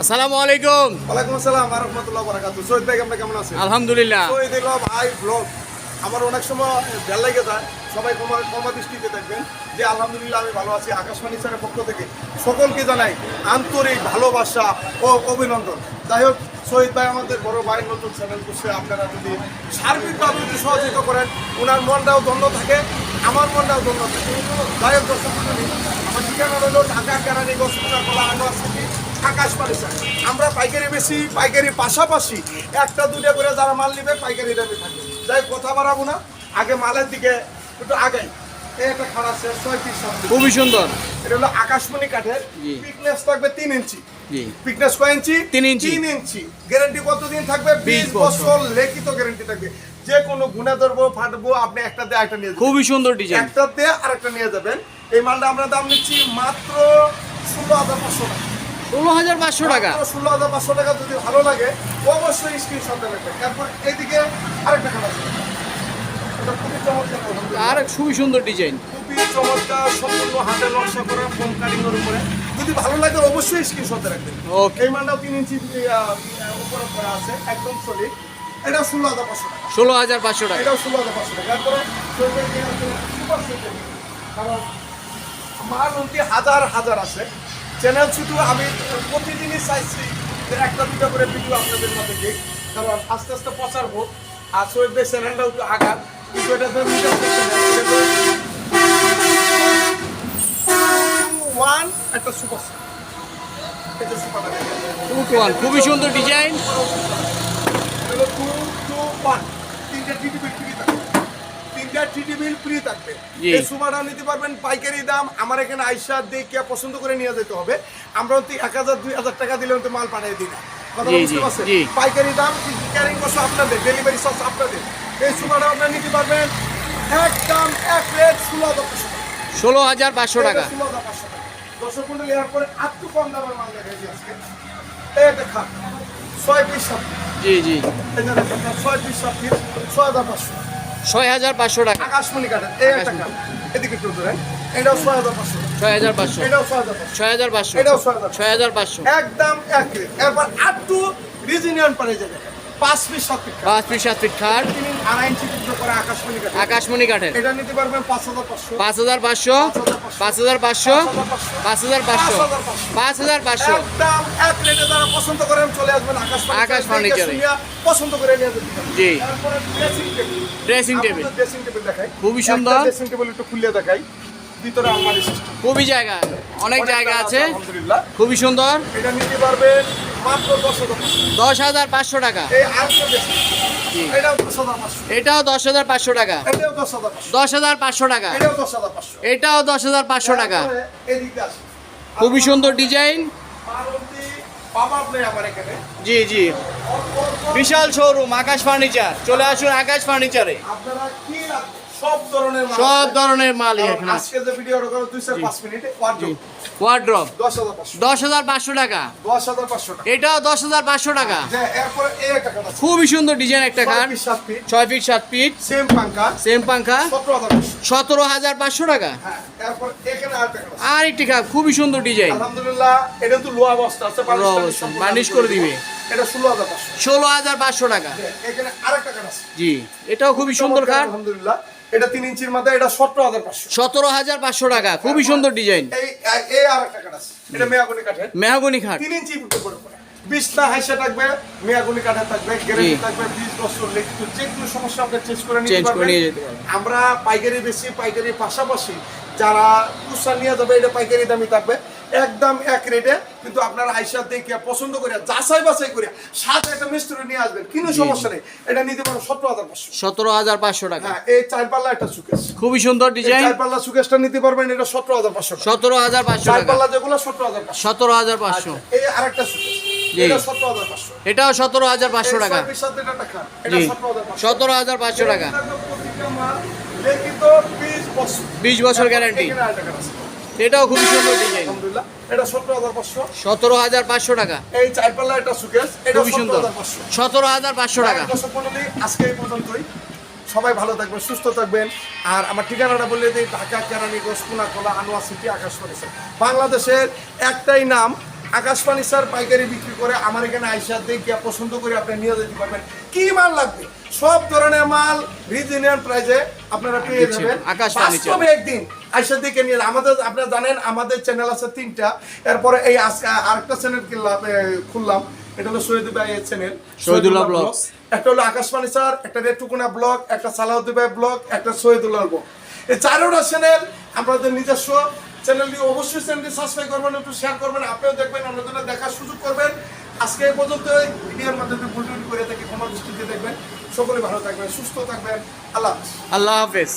আসসালামু আলাইকুম। ওয়ালাইকুম আসসালাম আর রহমতুল্লাহ বারাকাতু সৈয়দ ভাই আপনি কেমন আছেন? আলহামদুলিল্লাহ। সৈয়দ এলো ভাই ব্লগ। আমার অনেক সময় ভালো লেগে যায়। সবাই ক্ষমা ক্ষমা দৃষ্টিতে দেখবেন যে আলহামদুলিল্লাহ আমি ভালো আছি আকাশবাণী স্যারের পক্ষ থেকে। সকলকে জানাই আন্তরিক ভালোবাসা ও অভিনন্দন। যাই হোক শহীদ ভাই আমাদের বড় ভাই নতুন চ্যানেল করছে। আপনারা যদি সার্বিকভাবে যদি সহযোগিতা করেন ওনার মনটাও ধন্য থাকে আমার মনটাও ধন্য থাকে। যাই হোক দর্শক আমার ঠিকানা হলো ঢাকা কেরানি গোসপুরা কলা আনোয়ার আকাশ পালিশা আমরা পাইকারি বেশি পাইকারি পাশাপাশি একটা দুটা করে যারা মাল নিবে পাইকারি দামে থাকে। যাই কথা বাড়াবো না। আগে মালের দিকে একটু আগাই। একটা খারাপ আছে ছয় পিস খুবই সুন্দর। এটা হলো আকাশমণি কাঠের। জি। পিকনেস থাকবে তিন ইঞ্চি। পিকনেস কয় ইঞ্চি? তিন ইঞ্চি। তিন ইঞ্চি। গ্যারান্টি কতদিন থাকবে? বিশ বছর। বছর লিখিত গ্যারান্টি থাকবে। যে কোনো গুণা ধরবো ফাটবো আপনি একটা দিয়ে একটা নিয়ে খুবই সুন্দর ডিজাইন একটা দিয়ে আর একটা নিয়ে যাবেন। এই মালটা আমরা দাম নিচ্ছি মাত্র ষোলো হাজার পাঁচশো টাকা। ষোলো হাজার পাঁচশো টাকা। ষোলো হাজার পাঁচশো টাকা যদি ভালো লাগে অবশ্যই স্ক্রিনশট দেবেন। তারপর এইদিকে আরেকটা এটা চমৎকার আর খুবই সুন্দর ডিজাইন খুবই চমৎকার সম্পূর্ণ হাতে নকশা করা ফোম কাটিং এর উপরে। যদি ভালো লাগে অবশ্যই স্ক্রিনশট রাখবেন Okay. এই মালটাও তিন ইঞ্চি উপরে করা আছে একদম সলিড এটা ষোলো হাজার পাঁচশো টাকা। ষোলো হাজার পাঁচশো টাকা। এটাও ষোলো হাজার পাঁচশো টাকা। তারপরে সুপার। কারণ মাল হাজার হাজার আছে। চ্যানেল শুধু আমি প্রতিদিনই চাইছি যে একটা দুটা করে ভিডিও আপনাদের মধ্যে দিই কারণ আস্তে আস্তে প্রচার হোক আর ভাই চ্যানেলটাও তো আঘাত কিন্তু এটা তো ওয়ান একটা খুবই সুন্দর ডিজাইন টু টু ওয়ান তিনটা টিটি বিল ফ্রি থাকবে তিনটা টিটি বিল ফ্রি থাকবে এই সুমাটা নিতে পারবেন পাইকারি দাম। আমার এখানে আইসা দেখে পছন্দ করে নিয়ে যেতে হবে। আমরা তো এক হাজার দুই হাজার টাকা দিলে তো মাল পাঠিয়ে দিই না। কথা বুঝতে পারছেন? পাইকারি দাম ক্যারিং কষ্ট আপনাদের ডেলিভারি চার্জ আপনাদের। এই সুমাটা আপনারা নিতে পারবেন একদম এক রেট ষোলো হাজার পাঁচশো টাকা। ষোলো হাজার পাঁচশো টাকা। ষোলো হাজার পাঁচশো টাকা। দর্শক মন্ডলী এর পরে একটু কম দামের মাল আজকে। এই খাট ছয় পিস জি জি। ছয় পিস সাত পিস ছয় হাজার পাঁচশো ছয় হাজার পাঁচশো টাকা। আকাশমণি কাঠের এই একটা কাঠ এদিকে একটু ধরেন এটাও ছয় হাজার পাঁচশো। ছয় হাজার পাঁচশো। এটাও ছয় হাজার ছয় হাজার পাঁচশো। এটাও ছয় হাজার ছয় হাজার পাঁচশো। একদম এক এরপর আর টু রিজিনিয়ন পারে যাবে। পাঁচ পিস সাত পাঁচ ফিট সাত ফিট খাট আড়াই ইঞ্চি টুকরো করে আকাশমণি কাঠ আকাশমণি কাঠের। এটা নিতে পারবেন পাঁচ হাজার পাঁচশো। পাঁচ হাজার পাঁচশো পাঁচ হাজার পাঁচশো। পাঁচ হাজার পাঁচশো পাঁচ হাজার পাঁচশো। একদম এক রেটে যারা পছন্দ করেন চলে আসবেন আকাশ আকাশ ফার্নিচারে। পছন্দ করে নিয়ে জি। ড্রেসিং টেবিল ড্রেসিং টেবিল দেখাই। খুবই সুন্দর। ড্রেসিং টেবিল একটু খুলে দেখাই। ভিতরে আলমারি সিস্টেম খুবই জায়গা অনেক জায়গা আছে আলহামদুলিল্লাহ। খুবই সুন্দর। এটা নিতে পারবেন মাত্র দশ হাজার পাঁচশো। টাকা। এটাও দশ হাজার পাঁচশো। টাকা। দশ হাজার পাঁচশো। টাকা। এটাও দশ হাজার পাঁচশো। টাকা। খুবই সুন্দর ডিজাইন। জি জি। বিশাল শোরুম আকাশ ফার্নিচার চলে আসুন আকাশ ফার্নিচারে আপনারা কি সব ধরনের মাল সব ধরনের মাল এখানে আজকে যে ভিডিও করো দুই চার পাঁচ মিনিটে ওয়ার্ড্রপ দশ হাজার পাঁচশো। টাকা। এটাও দশ হাজার পাঁচশো টাকা। এরপরে এই একটা খুবই সুন্দর ডিজাইন একটা খাট ছয় ফিট সাত ফিট সেম পাঙ্কা সেম পাঙ্খা। সতেরো হাজার পাঁচশো। টাকা। হ্যাঁ এরপর এখানে আর একটা কাটা আর একটি খাট খুবই সুন্দর ডিজাইন। আলহামদুলিল্লাহ এটা তো লোয়া অবস্থা আছে বার্নিশ করে দিবে। এটা ষোলো হাজার পাঁচশো। ষোলো হাজার পাঁচশো টাকা। এখানে আরেকটা কাটা আছে। জি এটাও খুবই সুন্দর খাট আলহামদুলিল্লাহ এটা তিন ইঞ্চির মধ্যে এটা সতেরো হাজার পাঁচশো। সতেরো হাজার পাঁচশো টাকা খুবই সুন্দর ডিজাইন। এই এই আরেকটা কাটা আছে। এটা মেয়াগুনি কাঠের। মেহাগনি তিন ইঞ্চি হাইসা থাকবে কাঠা থাকবে গ্যারেন্টি থাকবে বিশ বছর লেগে যে কোনো সমস্যা আপনি চেঞ্জ করে নিতে পারবেন। আমরা পাইকারি বেশি পাইকারি পাশাপাশি যারা কুসা নিয়ে যাবে এটা পাইকারি দামি থাকবে একদম এক রেটে কিন্তু আপনারা আইসা দেখে পছন্দ করে যাচাই বাছাই করে সাথে একটা মিস্ত্রি নিয়ে আসবেন কোনো সমস্যা নেই এটা নিতে পারো সতেরো হাজার পাঁচশো সতেরো হাজার পাঁচশো টাকা হ্যাঁ এই চার পাল্লা একটা সুকেশ খুবই সুন্দর ডিজাইন চার পাল্লা সুকেশটা নিতে পারবেন এটা সতেরো হাজার পাঁচশো সতেরো হাজার পাঁচশো চার পাল্লা যেগুলো সতেরো হাজার পাঁচশো সতেরো হাজার পাঁচশো এই আরেকটা সুকেশ এটাও সতেরো হাজার পাঁচশো টাকা ছয় পিস সাথে এটা টাকা। এটা জি 17,500 সতেরো হাজার পাঁচশো টাকা প্রতিটা মাল লিখিত 20 বছর। বিশ বছর গ্যারান্টি। এটাও খুবই সুন্দর ডিজাইন আলহামদুলিল্লাহ। এটা 17,500 সতেরো হাজার পাঁচশো টাকা। এই চার পাল্লা একটা সুকেস এটা খুবই সুন্দর। 17,500 সতেরো হাজার পাঁচশো টাকা। দর্শক আজকে এই পর্যন্তই। সবাই ভালো থাকবেন সুস্থ থাকবেন। আর আমার ঠিকানাটা বলে দিই ঢাকা কেরানীগঞ্জ কোনাকোলা আনোয়ার সিটি আকাশ করেছে বাংলাদেশের একটাই নাম আকাশ ফার্নিচার পাইকারি বিক্রি করে আমার এখানে আইসা দেখে পছন্দ করে আপনি নিয়ে যেতে পারবেন। কি মাল লাগবে? সব ধরনের মাল রিজনেবল প্রাইসে আপনারা পেয়ে যাবেন। বাস্তবে একদিন আইসা দেখে নিয়ে আমাদের আপনারা জানেন আমাদের চ্যানেল আছে তিনটা। এরপরে এই আজকে আরেকটা চ্যানেল কিনলাম খুললাম। এটা হলো শহীদ ভাই চ্যানেল শহীদুল্লাহ Vlogs। একটা হলো আকাশ ফার্নিচার একটা রেটুকুনা ব্লগ একটা সালাউদ্দিন ভাই ব্লগ একটা শহীদুল্লাহ ব্লগ। এই চারোটা চ্যানেল আপনাদের নিজস্ব। চ্যানেলটি অবশ্যই চ্যানেলটি সাবস্ক্রাইব করবেন, একটু শেয়ার করবেন, আপনিও দেখবেন অন্যজনের দেখার সুযোগ করবেন। আজকে এই পর্যন্ত ভিডিওর মাধ্যমে ভুল করে থাকি, ক্ষমা দৃষ্টিতে দেখবেন। সকলে ভালো থাকবেন, সুস্থ থাকবেন। আল্লাহ আল্লাহ হাফেজ।